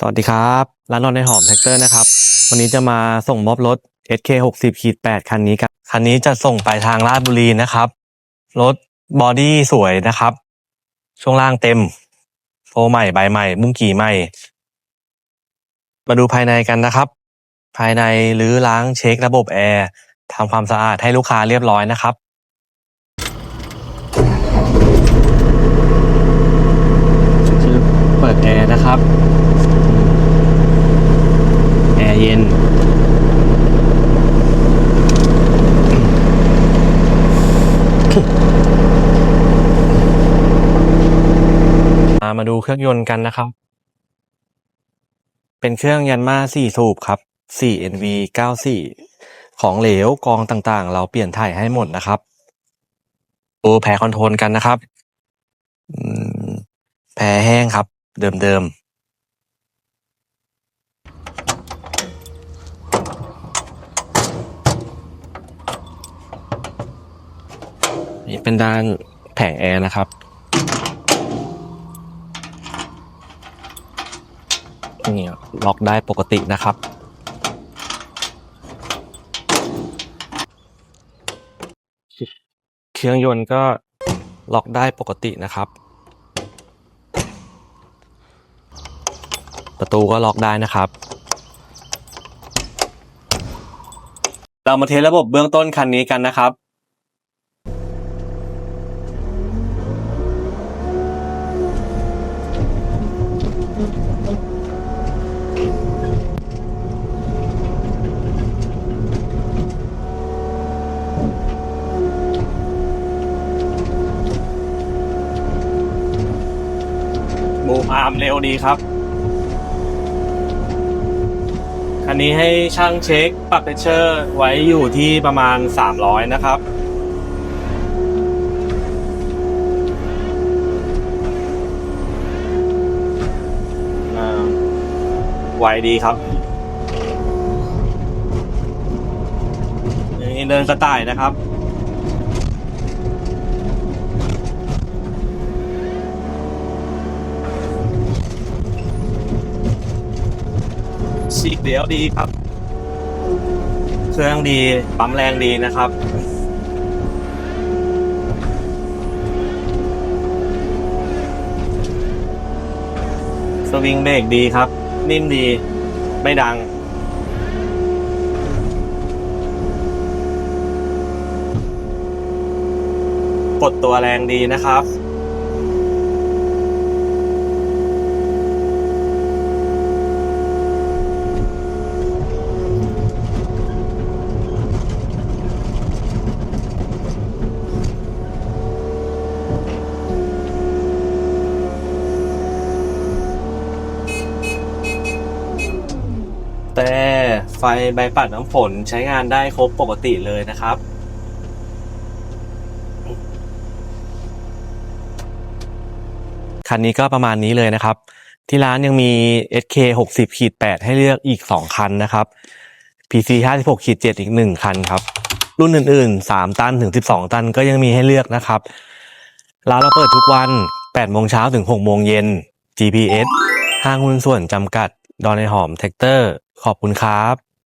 สวัสดีครับร้านนอนในหอมแท็กเตอร์นะครับ วันนี้จะมาส่งมอบรถ SK 60ขีด8คันนี้กันคันนี้จะส่งไปทางราชบุรีนะครับ รถบอดี้สวยนะครับ ช่วงล่างเต็ม โฟใหม่ใบใหม่ มุ้งกี่ใหม่ มาดูภายในกันนะครับ ภายในหรือล้างเช็คระบบแอร์ทำความสะอาดให้ลูกค้าเรียบร้อยนะครับเปิดแอร์นะครับ แอร์เย็น มามา ดูเครื่องยนต์กันนะครับ เป็นเครื่องยันมา4สูบครับ 4NV 94 ของเหลวกองต่างๆ เราเปลี่ยนถ่ายให้หมดนะครับดูแผรคอนโทรลกันนะครับแผรแห้งครับ เดิมๆนี่เป็นด้านแผงแอร์นะครับ นี่ล็อกได้ปกตินะครับ เครื่องยนต์ก็ล็อกได้ปกตินะครับ ประตูก็ล็อกได้นะครับ เรามาเทสระบบเบื้องต้นคันนี้กันนะครับ บูมอาร์มเร็วดีครับ คันนี้ให้ช่างเช็คปรับเพชเชอร์ไว้อยู่ที่ประมาณ 300 นะครับไวดีครับนี่เดินกระต่ายนะครับ สีเดียวดีครับ เครื่องดี ปั๊มแรงดีนะครับ สวิงเบรกดีครับ นิ่มดี ไม่ดัง กดตัวแรงดีนะครับ แต่ไฟใบปัดน้ำฝนใช้งานได้ครบปกติเลยนะครับ คันนี้ก็ประมาณนี้เลยนะครับ ที่ร้านยังมี SK 60ขีด8ให้เลือกอีก 2 คันนะครับ PC 56ขีด7อีก 1 คันครับ รุ่นอื่นๆ 3 ตันถึง 12 ตันก็ยังมีให้เลือกนะครับ ร้านเราเปิดทุกวัน8โมงเช้าถึง6โมงเย็น GPS ห้างหุ้นส่วนจำกัด ดอนในหอมแท็กเตอร์ ขอบคุณครับ